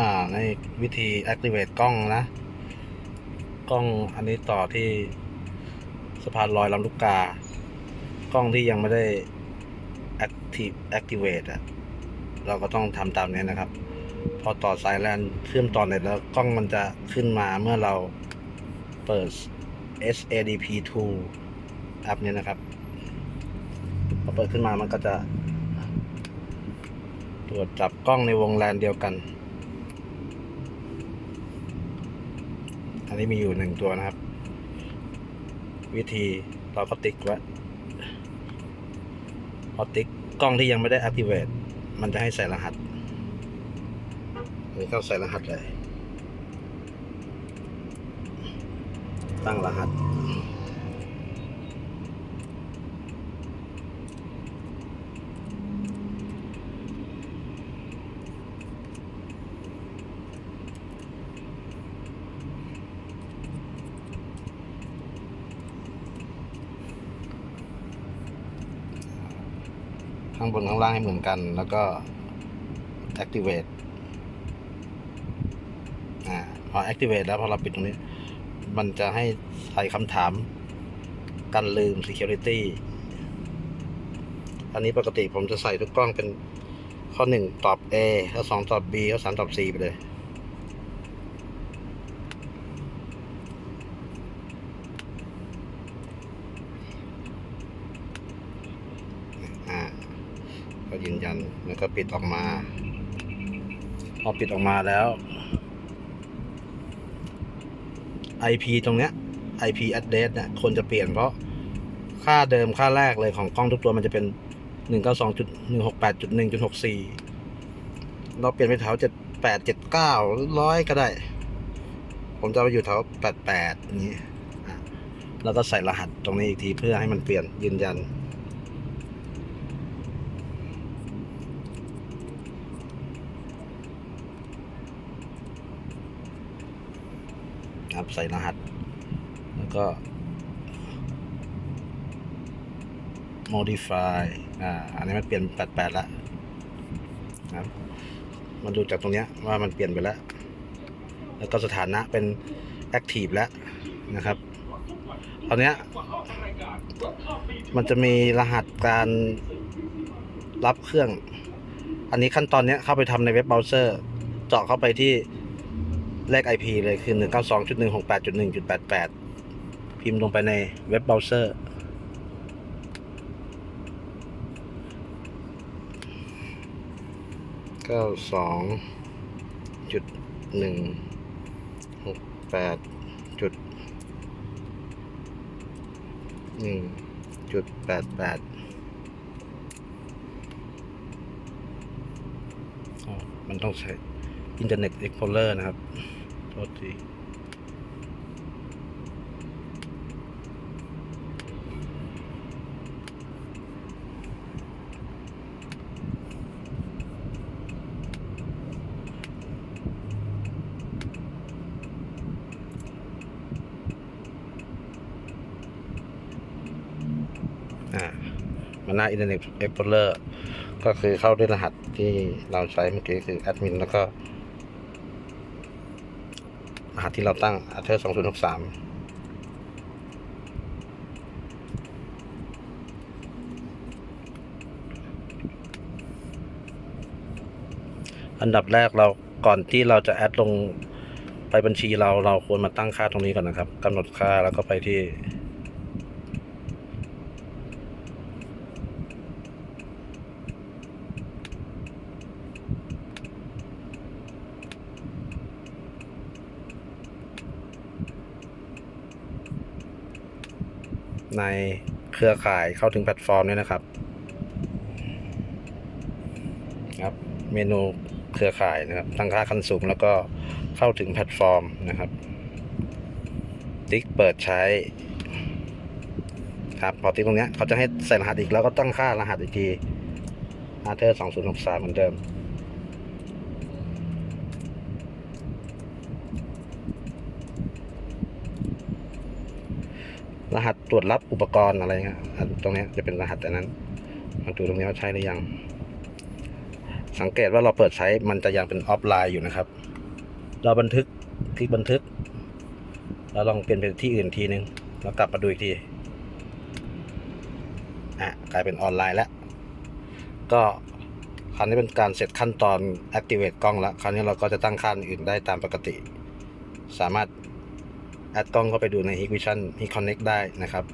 อ่าในวิธี activate กล้องนะ กล้องอันนี้ต่อที่สะพานลอยลำลูกกา กล้องที่ยังไม่ได้ active activate อะเราก็ต้องทำตามนี้นะครับ พอต่อสายแลนเชื่อมต่อเน็ตแล้วกล้องมันจะขึ้นมาเมื่อเราเปิด SADP2 แอปนี้นะครับพอเปิดขึ้นมามันก็จะ ตรวจจับกล้องในวงแลนเดียวกัน อันนี้มีอยู่หนึ่งตัวนะครับ วิธีเราก็ติ๊กไว้พอติ๊กกล้องที่ยังไม่ได้ activate มันจะให้ใส่รหัสนี่เข้าใส่รหัสเลย ตั้งรหัส ข้างบนข้างล่างให้เหมือนกัน แล้วก็ activate อ่าพอ activate แล้วพอเราปิดตรงนี้ มันจะให้ใส่คำถามกันลืม security อันนี้ปกติผมจะใส่ทุกกล้องเป็นข้อหนึ่งตอบ A ข้อสองตอบ B ข้อสามตอบ C ไปเลย อ่า ก็ยืนยันแล้วก็ปิดออกมา พอปิดออกมาแล้ว IP ตรงเนี้ย IP address เนี่ยควรจะเปลี่ยนเพราะค่าเดิมค่าแรกเลยของกล้องทุกตัวมันจะเป็น 192.168.1.64 เราเปลี่ยนไปแถว78 79หรือร้อยก็ได้ ผมจะไปอยู่แถว88อย่างนี้แล้วก็ใส่รหัสตรงนี้อีกทีเพื่อให้มันเปลี่ยนยืนยัน ครับ ใส่รหัส แล้วก็ modify อ่า อันนี้มันเปลี่ยน 88 แล้วนะครับมาดูจากตรงเนี้ยว่ามันเปลี่ยนไปแล้ว แล้วก็สถานะเป็น active แล้วนะครับ ตอนเนี้ยมันจะมีรหัสการรับเครื่อง อันนี้ขั้นตอนเนี้ยเข้าไปทำในเว็บเบราว์เซอร์เจาะเข้าไปที่ เลข IP เลยคือ 192.168.1.88 พิมพ์ลงไปในเว็บเบราว์เซอร์ เก้าสองจุดหนึ่งหกแปดจุดหนึ่งจุดแปดแปดมันต้องใช้ Internet Explorer นะครับ ทษทีอ่ามันหน้า Internet Explorer ก็คือเข้าด้วยรหัสที่เราใช้เมื่อกี้คือแอดมินแล้วก็ รหัสที่เราตั้ง a t h e r 2063อันดับแรกเราก่อนที่เราจะแอดลงไปบัญชีเราเราควรมาตั้งค่าตรงนี้ก่อนนะครับกำหนดค่าแล้วก็ไปที่ ในเครือข่ายเข้าถึงแพลตฟอร์มเนี่ยนะครับ ครับ เมนูเครือข่ายนะครับตั้งค่าขั้นสูงแล้วก็เข้าถึงแพลตฟอร์มนะครับ ติ๊กเปิดใช้ ครับพอติ๊กตรงเนี้ยเขาจะให้ใส่รหัสอีกแล้วก็ตั้งค่ารหัสอีกทีอาเธอร์สองศูนย์หกสามเหมือนเดิม รหัสตรวจรับอุปกรณ์อะไรเงี้ยตรงนี้จะเป็นรหัสแต่นั้นมาดูตรงนี้ว่าใช่หรือยัง สังเกตว่าเราเปิดใช้มันจะยังเป็นออฟไลน์อยู่นะครับ เราบันทึกคลิกบันทึกเราลองเปลี่ยนเป็นที่อื่นทีนึงแล้วกลับมาดูอีกทีอะกลายเป็นออนไลน์แล้ว ก็คราวนี้เป็นการเสร็จขั้นตอน activate กล้องแล้ว คราวนี้เราก็จะตั้งค่าอื่นได้ตามปกติ สามารถ แอดกล้องเข้าไปดูใน Hikvision Hik Connect ได้นะครับ